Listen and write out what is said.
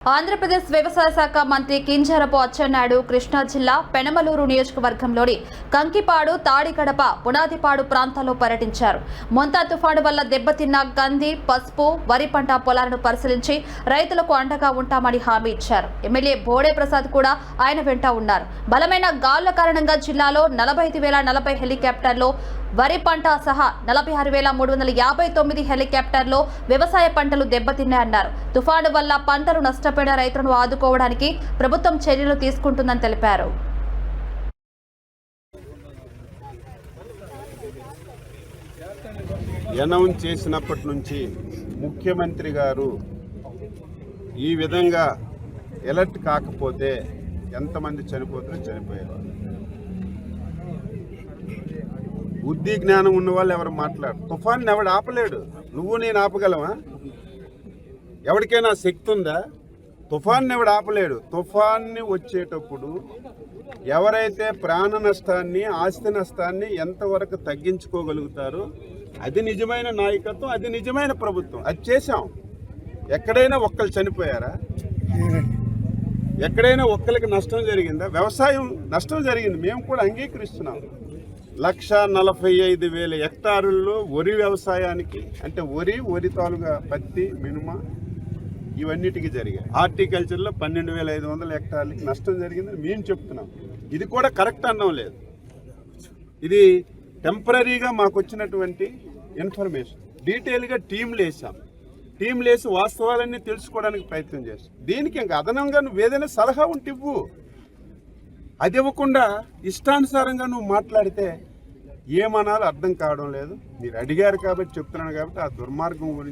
ఆంధ్రప్రదేశ్ వ్యవసాయ శాఖ మంత్రి కింజరపు అచ్చెన్నాయుడు కృష్ణా జిల్లా పెనమలూరు నియోజకవర్గంలోని కంకిపాడు తాడికడప పునాదిపాడు ప్రాంతాల్లో పర్యటించారు. మొంతా తుఫాను వల్ల దెబ్బతిన్న కంది పసుపు వరి పంట పొలాలను పరిశీలించి రైతులకు అండగా ఉంటామని హామీ ఇచ్చారు. ఎమ్మెల్యే బోడే ప్రసాద్ కూడా ఆయన వెంట ఉన్నారు. బలమైన గాలుల కారణంగా జిల్లాలో నలభై ఐదు వేల నలభై హెలికాప్టర్లో వరి పంట సహా నలభై ఆరు వేల మూడు వందల యాభై తొమ్మిది హెలికాప్టర్లో వ్యవసాయ పంటలు దెబ్బతిన్నాయన్నారు. తుఫాను వల్ల పంటలు నష్టం నష్టపోయిన రైతులను ఆదుకోవడానికి ప్రభుత్వం చర్యలు తీసుకుంటుందని తెలిపారు. అనౌన్స్ చేసినప్పటి నుంచి ముఖ్యమంత్రి గారు ఈ విధంగా ఎలర్ట్ కాకపోతే ఎంతమంది చనిపోతారో చనిపోయారు బుద్ధి జ్ఞానం ఉన్న వాళ్ళు ఎవరు మాట్లాడు తుఫాన్ని ఎవడు ఆపలేడు. నువ్వు నేను ఆపగలవా? ఎవరికైనా శక్తి ఉందా? తుఫాన్ని ఎవడు ఆపలేడు. తుఫాన్ని వచ్చేటప్పుడు ఎవరైతే ప్రాణ నష్టాన్ని ఆస్తి నష్టాన్ని ఎంతవరకు తగ్గించుకోగలుగుతారో అది నిజమైన నాయకత్వం అది నిజమైన ప్రభుత్వం. అది చేశాం. ఎక్కడైనా ఒక్కరు చనిపోయారా? ఎక్కడైనా ఒక్కరికి నష్టం జరిగిందా? వ్యవసాయం నష్టం జరిగింది. మేము కూడా అంగీకరిస్తున్నాం. లక్ష నలభై ఐదు వేల హెక్టారుల్లో వరి వ్యవసాయానికి అంటే వరి వరి తాలుగా పత్తి మినుమ ఇవన్నిటికీ జరిగాయి. హార్టికల్చర్లో పన్నెండు వేల ఐదు వందల హెక్టార్లకి నష్టం జరిగిందని మేము చెప్తున్నాం. ఇది కూడా కరెక్ట్ అన్నం లేదు. ఇది టెంపరీగా మాకు వచ్చినటువంటి ఇన్ఫర్మేషన్. డీటెయిల్గా టీంలు వేసాం టీంలు వేసి వాస్తవాలన్నీ తెలుసుకోవడానికి ప్రయత్నం చేస్తాం దీనికి ఇంకా అదనంగా నువ్వు ఏదైనా సలహా ఉంటే ఇవ్వు. అది ఇవ్వకుండా ఇష్టానుసారంగా నువ్వు మాట్లాడితే ఏమనాలో అర్థం కావడం లేదు. మీరు అడిగారు కాబట్టి చెప్తున్నాను కాబట్టి ఆ దుర్మార్గం గురించి